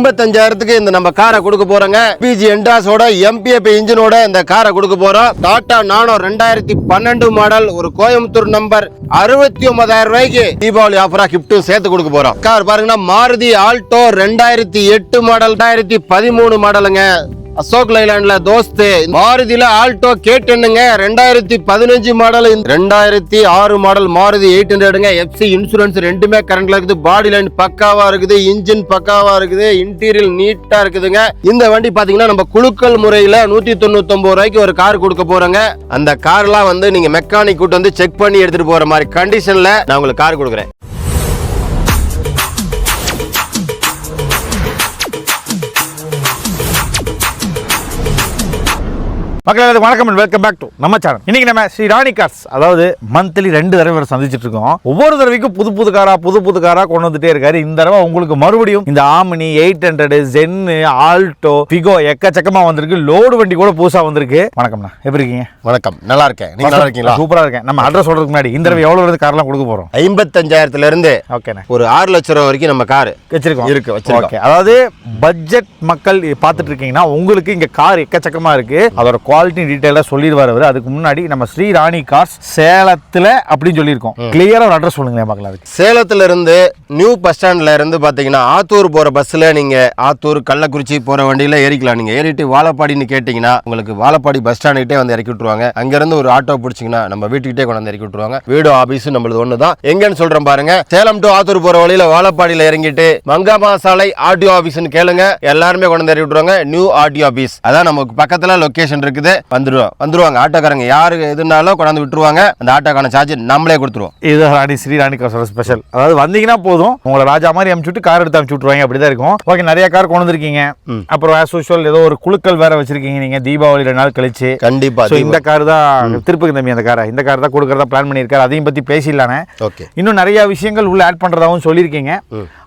ஐம்பத்தஞ்சாயிரத்துக்கு இந்த நம்ம காரை கொடுக்க போறோங்க. பிஜி என்டாஸோட எம்பிஎஃப் இன்ஜினோட இந்த காரை கொடுக்க போறோம். டாடா நானோ ரெண்டாயிரத்தி பன்னெண்டு மாடல் ஒரு கோயம்புத்தூர் நம்பர் அறுபத்தி ஒன்பதாயிரம் ரூபாய்க்கு தீபாவளி ஆஃபரா கிஃப்ட்டும் சேர்த்து கொடுக்க போறோம். கார் பாருங்கன்னா மாருதி ஆல்டோ ரெண்டாயிரத்தி எட்டு மாடல் ரெண்டாயிரத்தி பதிமூணு மாடலுங்க அசோக் லைலாண்ட்ல தோஸ்து. மாருதியில ஆல்டோ கேட்டுங்க ரெண்டாயிரத்தி பதினஞ்சு மாடல் ரெண்டாயிரத்தி ஆறு மாடல் மாருதி எயிட் ஹண்ட்ரடுங்க. எஃப்சி இன்சூரன்ஸ் ரெண்டுமே கரண்ட்ல இருக்குது. பாடி லைன் பக்காவா இருக்குது. இன்ஜின் பக்காவா இருக்குது. இன்டீரியல் நீட்டா இருக்குதுங்க. இந்த வண்டி பாத்தீங்கன்னா நம்ம குழுக்கள் முறையில நூத்தி தொண்ணூத்தி ரூபாய்க்கு ஒரு கார் கொடுக்க போறோங்க. அந்த கார்லாம் வந்து நீங்க மெக்கானிக் கூட்டு வந்து செக் பண்ணி எடுத்துட்டு போற மாதிரி கண்டிஷன்ல நான் உங்களுக்கு கார் கொடுக்குறேன். மக்களே வணக்கம் வெல்கம் பேக் டு நம்ம சேனல் இன்னைக்கு நம்ம ஸ்ரீ ராணி கார்ஸ் அதாவது மந்த்லி ரெண்டு தடவை சந்திச்சிட்டு இருக்கோம். ஒவ்வொரு தடவைக்கும் புது புது காரா புது புது காரா கொண்டு வந்துட்டே இருக்காரு. இந்த தடவை உங்களுக்கு மறுபடியும் இந்த Omni eight hundred Zen Alto Figo எக்கச்சக்கமா வந்திருக்கு. லோடு வண்டி கூட புதுசா வந்திருக்கு. வணக்கம்ண்ணா. எப்படி இருக்கீங்க? வணக்கம். நல்லா இருக்கேன். நீங்க நல்லா இருக்கீங்களா? சூப்பரா இருக்கேன். நம்ம அட்ரஸ் சொல்றதுக்கு முன்னாடி இந்த தடவை எவ்வளவு வருது கார்லாம் கொடுக்க போறோம்? ஐம்பத்தஞ்சாயிரத்துல இருந்து ஓகேண்ணே. ஒரு ஆறு லட்சம் ரூபா வரைக்கும் நம்ம காரு வச்சிருக்கோம். இருக்கு, வச்சிருக்கோம். ஓகே. அதாவது பட்ஜெட் மக்கள் பார்த்துட்டு இருக்கீங்கன்னா உங்களுக்கு இங்க கார் எக்கச்சக்கமா இருக்கு. அதோட குவாலிட்டி டீடைலா சொல்லிடுவார் அவர். அதுக்கு முன்னாடி நம்ம ஸ்ரீ ராணி கார்ஸ் சேலத்துல அப்படின்னு சொல்லியிருக்கோம். கிளியரா ஒரு அட்ரஸ் சொல்லுங்களேன் பார்க்கலாம் அதுக்கு. சேலத்துல இருந்து நியூ பஸ் ஸ்டாண்ட்ல இருந்து பாத்தீங்கன்னா ஆத்தூர் போற பஸ்ல நீங்க ஆத்தூர் கள்ளக்குறிச்சி போற வண்டியில ஏறிக்கலாம். நீங்க ஏறிட்டு வாழப்பாடின்னு கேட்டீங்கன்னா உங்களுக்கு வாழப்பாடி பஸ் ஸ்டாண்டுக்கிட்டே வந்து இறக்கி விட்டுருவாங்க. அங்க இருந்து ஒரு ஆட்டோ பிடிச்சிங்கன்னா நம்ம வீட்டுக்கிட்டே கொண்டு வந்து இறக்கி விட்டுருவாங்க. வீடு ஆபீஸ் நம்மளது ஒன்று தான் எங்கன்னு சொல்றேன் பாருங்க. சேலம் டு ஆத்தூர் போற வழியில வாழப்பாடியில இறங்கிட்டு மங்காமா சாலை ஆர்டிஓ ஆபீஸ்னு கேளுங்க. எல்லாருமே கொண்டு வந்து இறக்கி விட்டுருவாங்க. நியூ ஆர்டிஓ ஆபீஸ் அதான் நமக்கு பக்கத்துல லொகேஷன் இருக்குது. வந்துருவோம். வந்துருவாங்க. ஆட்டோக்காரங்க யாரு எதுனாலும் கொண்டாந்து விட்டுருவாங்க. அந்த ஆட்டோக்கான சார்ஜ் நம்மளே கொடுத்துருவோம். இது ராணி ஸ்ரீ ராணி கார்ஸோட ஸ்பெஷல் அதாவது வந்தீங்கன்னா போதும். உங்களை ராஜா மாதிரி அமுச்சுட்டு கார் எடுத்து அமுச்சு விட்டுருவாங்க. அப்படிதான் இருக்கும். ஓகே நிறைய கார் கொண்டு வந்திருக்கீங்க அப்புறம் ஆஸ் யூஷுவல் ஏதோ ஒரு குழுக்கள் வேற வச்சிருக்கீங்க நீங்க. தீபாவளி ரெண்டு நாள் கழிச்சு. கண்டிப்பா இந்த கார் தான் திருப்புக்கு தம்பி அந்த காரை இந்த கார் தான் கொடுக்கறதா பிளான் பண்ணியிருக்காரு. அதையும் பத்தி பேசிடலானே. ஓகே இன்னும் நிறைய விஷயங்கள் உள்ள ஆட் பண்றதாவும் சொல்லியிருக்கீங்க.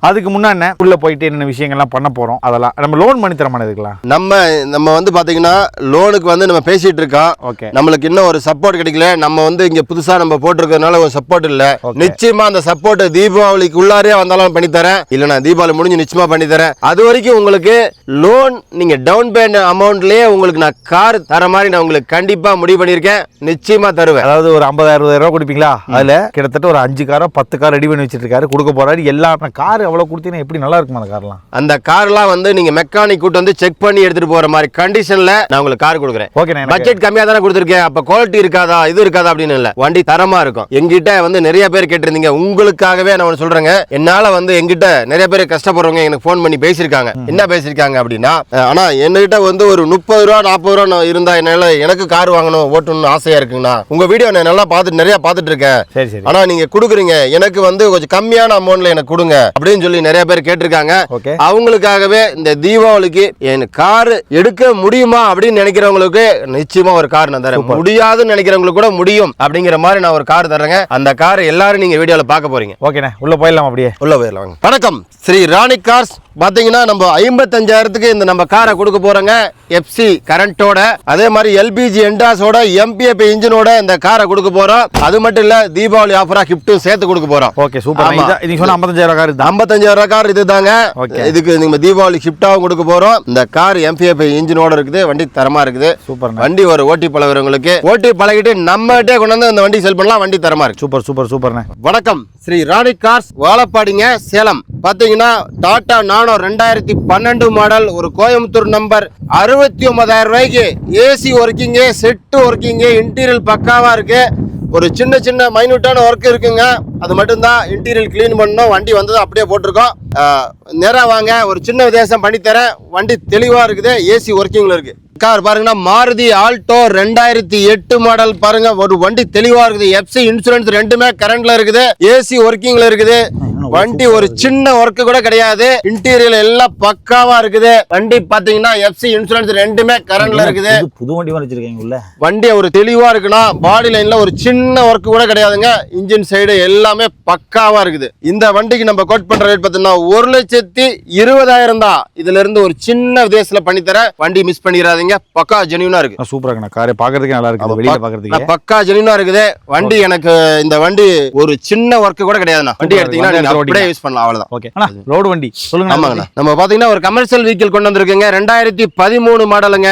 அதுக்கு முன்னாடி உள்ள போயிட்டு என்னென்ன விஷயங்கள்லாம் பண்ண போறோம்? அதெல்லாம். நம்ம லோன் பண்ணி தரமான இதுக்கலாம் நம்ம நம்ம வந்து பாத்தீங்கன்னா லோனுக்கு வந்து நம்ம பேசிட்டு இருக்கோம். ஓகே. நம்மளுக்கு இன்னும் ஒரு சப்போர்ட் கிடைக்கல. நம்ம வந்து இங்க புதுசா நம்ம போட்டிருக்கிறதுனால ஒரு சப்போர்ட் இல்ல. நிச்சயமா அந்த சப்போர்ட் தீபாவளிக்கு உள்ளாரே வந்தாலும் பண்ணி தரேன் இல்ல நான் தீபாவளி முடிஞ்சு நிச்சயமா பண்ணி தரேன் அது வரைக்கும் உங்களுக்கு லோன் நீங்க டவுன் பேமெண்ட் அமௌண்ட்லயே உங்களுக்கு நான் கார் தர மாதிரி நான் உங்களுக்கு கண்டிப்பா முடிவு பண்ணியிருக்கேன். நிச்சயமா தருவேன். அதாவது ஒரு ஐம்பதாயிரம் அறுபதாயிரம் ரூபா கொடுப்பீங்களா? அதுல கிட்டத்தட்ட ஒரு அஞ்சு காரோ பத்து கார் ரெடி பண்ணி வச்சிட்டு இருக்காரு கொடுக்க போறாரு. எல்லா கார் எவ்வளவு கொடுத்தீங்கன்னா எப்படி நல்லா இருக்குமா அந்த கார்லாம் அந்த கார்லாம் வந்து நீங்க மெக்கானிக் கூட்டு வந்து செக் பண்ணி எடுத்துட்டு போற மாதிரி கண்டிஷன்ல நான் உங்களுக்கு கார் கொடுக்குறேன். ஓகே பட்ஜெட் கம்மியா தானே கொடுத்துருக்கேன். அப்ப குவாலிட்டி இருக்காதா இது இருக்காதா அப்படின்னு இல்ல. வண்டி தரமா இருக்கும். எங்கிட்ட வந்து நிறைய பேர் கேட்டிருந்தீங்க. உங்களுக்காகவே நான் சொல்றேங்க. என்னால வந்து எங்கிட்ட நிறைய பேர் கஷ்டப்படுறவங்க எனக்கு ஃபோன் பண்ணி பேசியிருக்காங்க. என்ன பேசியிருக்காங்க அப்படின்னா ஆனா என்கிட்ட வந்து ஒரு முப்பது ரூபா நாற்பது ரூபா இருந்தா என்னால எனக்கு கார் வாங்கணும் ஓட்டணும்னு ஆசையா இருக்குங்கண்ணா. உங்க வீடியோ நான் நல்லா பார்த்துட்டு நிறைய பார்த்துட்டு இருக்கேன் சரி சரி. ஆனா நீங்க குடுக்குறீங்க. எனக்கு வந்து கொஞ்சம் கம்மியான அமௌண்ட்ல எனக்கு கொடுங்க அப்படின்னு சொல்லி நிறைய பேர் கேட்டிருக்காங்க. அவங்களுக்காகவே இந்த தீபாவளிக்கு என் கார் எடுக்க முடியுமா அப்படின்னு நினைக்கிறவங்களுக்கு நிச்சயமா ஒரு கார் நான் தரேன். முடியாதுன்னு நினைக்கிறவங்களுக்கு கூட முடியும் அப்படிங்கிற மாதிரி நான் ஒரு கார் தரேங்க அந்த கார் எல்லாரும் நீங்க வீடியோல பார்க்க போறீங்க. ஓகேண்ணே உள்ள போயிடலாம் அப்படியே. உள்ள போயிடலாம். வணக்கம். ஸ்ரீ ராணி கார்ஸ் பாத்தீங்கன்னா நம்ம ஐம்பத்தஞ்சாயிரத்துக்கு இந்த நம்ம காரை கொடுக்க போறோங்க. எஃப்சி கரண்டோட அதே மாதிரி எல்பிஜி என்டாஸோட எம்பிஎஃப் இன்ஜினோட இந்த காரை கொடுக்க போறோம். அது மட்டும் இல்ல தீபாவளி ஆஃபரா கிஃப்ட்டும் சேர்த்து கொடுக்க போறோம். ஓகே சூப்பர் ஆமா. நீங்க சொன்ன ஐம்பத்தஞ்சாயிரம் கார் ஐம்பத்தஞ்சாயிரம் கார் இதுதாங்க. Okay. இதுக்கு நம்ம தீபாவளி ஷிஃப்டாகவும் கொடுக்க போறோம். இந்த கார் எம்பிஎஃப் இன்ஜினோட இருக்குது வண்டி தரமா இருக்குது. சூப்பர்ண்ணே வண்டி ஒரு ஓட்டி பழகுறவங்களுக்கு ஓட்டி பழகிட்டு நம்மகிட்டே கொண்டு வந்து அந்த வண்டி செல் பண்ணலாம். வண்டி தரமா இருக்கு. சூப்பர் சூப்பர் சூப்பர்ண்ணே வணக்கம். ஸ்ரீ ராணி கார்ஸ் வாழப்பாடிங்க சேலம். பாத்தீங்கன்னா டாடா நானோ ரெண்டாயிரத்தி பன்னெண்டு மாடல் ஒரு கோயம்புத்தூர் நம்பர் அறுபத்தி ஒன்பதாயிரம் ரூபாய்க்கு AC working set working interior பக்காவாக இருக்கு. ஒரு சின்ன சின்ன மைனூட்டான ஒர்க் இருக்குங்க. அது மட்டும்தான் இன்டீரியல் க்ளீன் பண்ணணும். வண்டி வந்தது அப்படியே போட்டிருக்கோம். நேராக வாங்க. ஒரு சின்ன வித்தியாசம் பண்ணித்தரேன். வண்டி தெளிவாக இருக்குது. ஏசி ஒர்க்கிங்கில் இருக்கு. கார் பாருங்கன்னா மாருதி ஆல்டோ ரெண்டாயிரத்தி எட்டு மாடல் பாருங்க. ஒரு வண்டி தெளிவா இருக்குது. எஃப்சி இன்சூரன்ஸ் ரெண்டுமே கரண்ட்ல இருக்குது. ஏசி ஒர்க்கிங்ல இருக்குது. வண்டி ஒரு சின்ன ஒர்க் கூட கிடையாது. இன்டீரியர் எல்லாம் பக்காவா இருக்குது. வண்டி பாத்தீங்கன்னா எஃப்சி இன்சூரன்ஸ் ரெண்டுமே கரண்ட்ல இருக்குது. புது- வண்டி வச்சிருக்கீங்க உள்ள வண்டி ஒரு தெளிவா இருக்குன்னா பாடி லைன்ல ஒரு சின்ன ஒர்க் கூட கிடையாதுங்க. இன்ஜின் சைடு எல்லாமே பக்காவா இருக்குது. இந்த வண்டிக்கு நம்ம கோட் பண்ற ரேட் பார்த்தீங்கன்னா ஒரு லட்சத்தி இருபதாயிரம் தான். இதுல இருந்து ஒரு சின்ன விதேசத்துல பண்ணி தரேன் வண்டி மிஸ் பண்ணிடாதீங்க பக்கா ஜெனியூனா இருக்கு. சூப்பரா இருக்குண்ணா. காரை பாக்குறதுக்கு நல்லா இருக்குது. வெளியில பாக்குறதுக்கு. பக்கா ஜெனியூனா இருக்குது. வண்டி எனக்கு இந்த வண்டி ஒரு சின்ன ஒர்க் கூட கிடையாதுண்ணா. வண்டி எடுத்தீங்கன்னா நீங்க ஓடி அப்படியே யூஸ் பண்ணலாம் அவ்வளவுதான். ஓகே அண்ணா ரோடு வண்டி. சொல்லுங்க ஆமாங்கண்ணா. நம்ம பாத்தீங்கன்னா ஒரு கமர்ஷியல் வெஹிக்கிள் கொண்டு வந்திருக்குங்க. ரெண்டாயிரத்தி பதிமூணு மாடலுங்க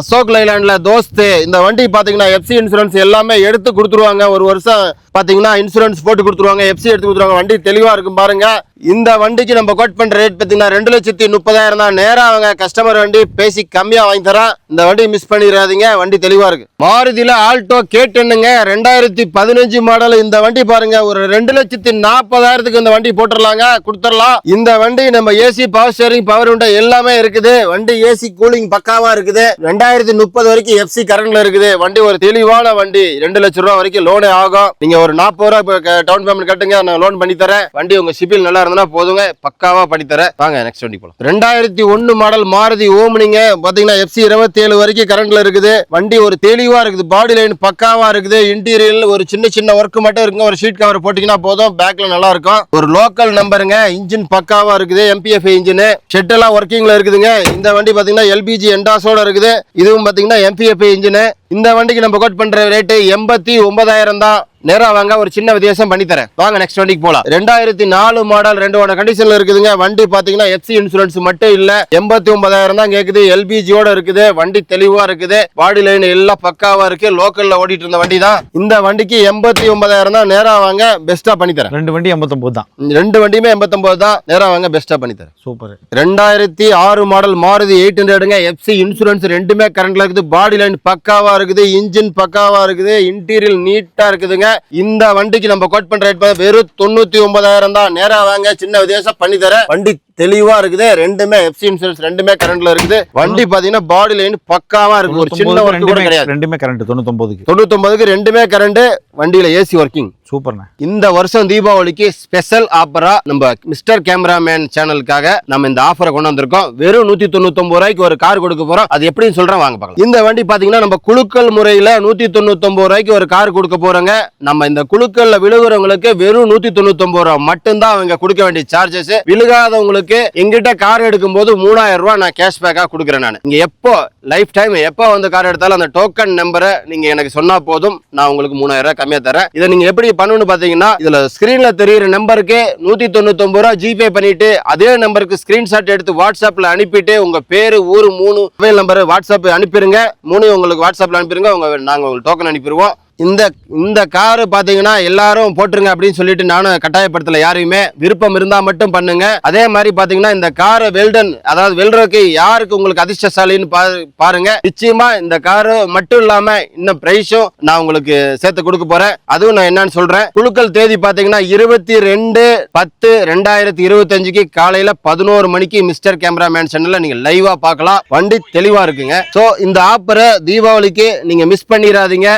அசோக் லைலாண்ட்ல தோஸ்து. இந்த வண்டி பாத்தீங்கன்னா எஃப்சி இன்சூரன்ஸ் எல்லாமே எடுத்து கொடுத்துருவாங்க. ஒரு வருஷம் பாத்தீங்கன்னா இன்சூரன்ஸ் போட்டு கொடுத்துருவாங்க. எஃப்சி எடுத்து கொடுத்துருவாங்க. வண்டி தெளிவா இருக்கும் பாருங்க. இந்த வண்டிக்கு நம்ம கோட் பண்ணுற ரேட் பார்த்தீங்கன்னா ரெண்டு லட்சத்தி முப்பதாயிரம் தான். நேராக அவங்க கஸ்டமர் வண்டி பேசி கம்மியாக வாங்கி தரேன். இந்த வண்டி மிஸ் பண்ணிடாதீங்க. வண்டி தெளிவாக இருக்கு. மாருதியில ஆல்டோ கேட்டுன்னுங்க ரெண்டாயிரத்தி பதினஞ்சு மாடல் இந்த வண்டி பாருங்க. ஒரு ரெண்டு லட்சத்தி நாற்பதாயிரத்துக்கு இந்த வண்டி போட்டுடலாங்க. கொடுத்துடலாம். இந்த வண்டி நம்ம ஏசி பவர் ஸ்டேரிங் பவர் உண்டா எல்லாமே இருக்குது. வண்டி ஏசி கூலிங் பக்காவாக இருக்குது. ரெண்டாயிரத்தி முப்பது வரைக்கும் எஃப்சி கரண்ட்ல இருக்குது. வண்டி ஒரு தெளிவான வண்டி. ரெண்டு லட்சம் ரூபா வரைக்கும் லோனே ஆகும். நீங்க ஒரு நாற்பது ரூபா டவுன் பேமெண்ட் கட்டுங்க. நான் லோன் பண்ணி தரேன் வண்டி உங்க சிபில் நல்லா இருந்தனா போதுங்க. பக்காவா படித்தர. வாங்க நெக்ஸ்ட் வண்டி போலாம். ரெண்டாயிரத்தி ஒன்னு மாடல் மாருதி ஓம்னிங்க. பாத்தீங்கன்னா எஃப்சி இருபத்தி ஏழு வரைக்கும் கரண்ட்ல இருக்குது. வண்டி ஒரு தெளிவா இருக்குது. பாடி லைன் பக்காவா இருக்குது. இன்டீரியர் ஒரு சின்ன சின்ன ஒர்க் மட்டும் இருக்குங்க. ஒரு ஷீட் கவர் போட்டீங்கன்னா போதும். பேக்ல நல்லா இருக்கும். ஒரு லோக்கல் நம்பருங்க இன்ஜின் பக்காவா இருக்குது. எம்பிஎஃப் இன்ஜின் ஷெட் எல்லாம் ஒர்க்கிங்ல இருக்குதுங்க. இந்த வண்டி பாத்தீங்கன்னா எல்பிஜி என்டாஸோட இருக்குது. இதுவும் பாத்தீங்கன்னா எம்பிஎஃப் இன்ஜின் இந்த வண்டிக்கு நம்ம கோட் பண்ற ரேட்டு எண்பத்தி ஒன்பதாயிரம் தான். நேரா வாங்க ஒரு சின்ன வித்தியாசம் பண்ணி தரேன் வாங்க நெக்ஸ்ட் வண்டிக்கு போலாம். ரெண்டாயிரத்தி நாலு மாடல் ரெண்டோட கண்டிஷன்ல இருக்குதுங்க. வண்டி பாத்தீங்கன்னா எஃப்சி இன்சூரன்ஸ் மட்டும் இல்ல எண்பத்தி ஒன்பதாயிரம் தான் கேக்குது. எல்பிஜியோட இருக்குது வண்டி தெளிவா இருக்குது. பாடி லைன் எல்லாம் பக்காவா இருக்கு. லோக்கல்ல ஓடிட்டு இருந்த வண்டி தான். இந்த வண்டிக்கு எண்பத்தி ஒன்பதாயிரம் தான். நேரா வாங்க பெஸ்டா பண்ணி தரேன் ரெண்டு வண்டி எண்பத்தொம்பது தான். ரெண்டு வண்டியுமே எண்பத்தொன்பது தான். நேரா வாங்க பெஸ்டா பண்ணி தரேன் சூப்பர். ரெண்டாயிரத்தி ஆறு மாடல் மாருதி எயிட் ஹண்ட்ரடுங்க. எஃப்சி இன்சூரன்ஸ் ரெண்டுமே கரண்ட்ல இருக்குது. பாடி லைன் பக்காவா இருக்குது. இன்ஜின் பக்காவா இருக்குது. இன்டீரியல் நீட்டா இருக்குதுங்க. இந்த வண்டிக்கு நம்ம கோட் பண்ற ரேட் வெறும் தொண்ணூத்தி ஒன்பதாயிரம் தான். நேரா வாங்க சின்ன வித்தியாசம் பண்ணி தர வண்டி தெளிவா இருக்குது. ரெண்டுமே எஃப்சி இன்சூரன்ஸ் ரெண்டுமே கரண்ட்ல இருக்குது. வண்டி பாத்தீங்கன்னா பாடி லைன் பக்காவா இருக்கு ஒரு சின்ன ஒர்க் கூட கிடையாது. ரெண்டுமே கரண்ட் தொண்ணூத்தொம்பதுக்கு. தொண்ணூத்தொன்பதுக்கு ரெண்டுமே கரண்ட் வண்டியில ஏசி ஒர்க்கிங் சூப்பர்ண்ணே. இந்த வருஷம் தீபாவளிக்கு ஸ்பெஷல் ஆஃபரா நம்ம மிஸ்டர் கேமராமேன் சேனலுக்காக நம்ம இந்த ஆஃபரை கொண்டு வந்திருக்கோம். வெறும் நூத்தி தொண்ணூத்தொன்பது ரூபாய்க்கு ஒரு கார் கொடுக்க போறோம். அது எப்படின்னு சொல்றேன் வாங்க பார்க்கலாம். இந்த வண்டி பாத்தீங்கன்னா நம்ம குழுக்கள் முறையில நூத்தி தொண்ணூத்தொன்பது ரூபாய்க்கு ஒரு கார் கொடுக்க போறோங்க. நம்ம இந்த குழுக்கள்ல விழுகிறவங்களுக்கு வெறும் நூத்தி தொண்ணூத்தொன்பது ரூபாய் மட்டும்தான் அவங்க கொடுக்க வேண்டிய சார்ஜஸ் விழுகாதவங்களுக்கு எங்கிட்ட கார் எடுக்கும் போது மூணாயிரம் ரூபாய் நான் கேஷ்பேக்காக கொடுக்குறேன் நான். நீங்கள் எப்போ லைஃப் டைம் எப்போ வந்து கார் எடுத்தாலும் அந்த டோக்கன் நம்பரை நீங்க எனக்கு சொன்னா போதும். நான் உங்களுக்கு மூணாயிரம் ரூபாய் கம்மியா தரேன். இதை நீங்க எப்படி பண்ணணும்னு பாத்தீங்கன்னா இதுல ஸ்கிரீன்ல தெரியுற நம்பருக்கு நூத்தி தொண்ணூத்தொம்பது ரூபாய் ஜிபே பண்ணிட்டு அதே நம்பருக்கு ஸ்கிரீன்ஷாட் எடுத்து வாட்ஸ்அப்ல அனுப்பிட்டு உங்க பேரு ஊர் மூணு மொபைல் நம்பர் வாட்ஸ்அப் அனுப்பிடுங்க மூணு உங்களுக்கு வாட்ஸ்அப்ல அனுப்பிடுங்க உங்க நாங்க உங்களுக்கு டோக்கன் அனுப்பிடுவோம் இந்த இந்த காரு பார்த்தீங்கன்னா எல்லாரும் போட்டுருங்க அப்படின்னு சொல்லிட்டு நானும் கட்டாயப்படுத்தல. யாரையுமே விருப்பம் இருந்தால் மட்டும் பண்ணுங்க. அதே மாதிரி பார்த்தீங்கன்னா இந்த காரை வெல்டன் அதாவது வெல்டருக்கு யாருக்கு உங்களுக்கு அதிர்ஷ்டசாலின்னு பா- பாருங்க. நிச்சயமா இந்த காரு மட்டும் இல்லாம இன்னும் பிரைஸும் நான் உங்களுக்கு சேர்த்து கொடுக்க போறேன். அதுவும் நான் என்னன்னு சொல்றேன். குழுக்கள் தேதி பார்த்தீங்கன்னா இருபத்தி ரெண்டு பத்து ரெண்டாயிரத்தி இருபத்தஞ்சுக்கு காலையில பதினோரு மணிக்கு மிஸ்டர் கேமராமேன் சேனல்ல நீங்க லைவா பார்க்கலாம். வண்டி தெளிவா இருக்குங்க. ஸோ இந்த ஆப்பரை தீபாவளிக்கு நீங்க மிஸ் பண்ணிடாதீங்க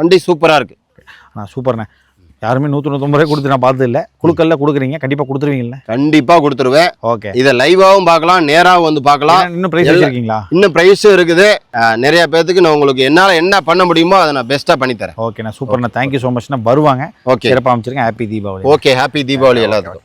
வண்டி சூப்பரா இருக்கு. நான் சூப்பர்ண்ணே யாருமே நூற்றி நூற்றம்பது ரூபாய் கொடுத்து நான் பார்த்தது இல்லை குழுக்கள்ல கொடுக்குறீங்க. கண்டிப்பாக கொடுத்துருவீங்கல்ல? கண்டிப்பா கொடுத்துருவேன். ஓகே. இதை லைவாவும் பார்க்கலாம் நேராவும் வந்து பார்க்கலாம். இன்னும் ப்ரைஸ் வச்சிருக்கீங்களா? இன்னும் ப்ரைஸும் இருக்குது. நிறைய பேர்த்துக்கு நான் உங்களுக்கு என்னால என்ன பண்ண முடியுமோ அதை நான் பெஸ்டா பண்ணி தரேன். ஓகேண்ணா சூப்பர்ண்ணா தேங்க்யூ ஸோ மச்ண்ணா வருவாங்க. ஓகே சிறப்பாக அமைச்சிருக்கேன் happy Deepavali okay happy Deepavali எல்லாத்துக்கும்.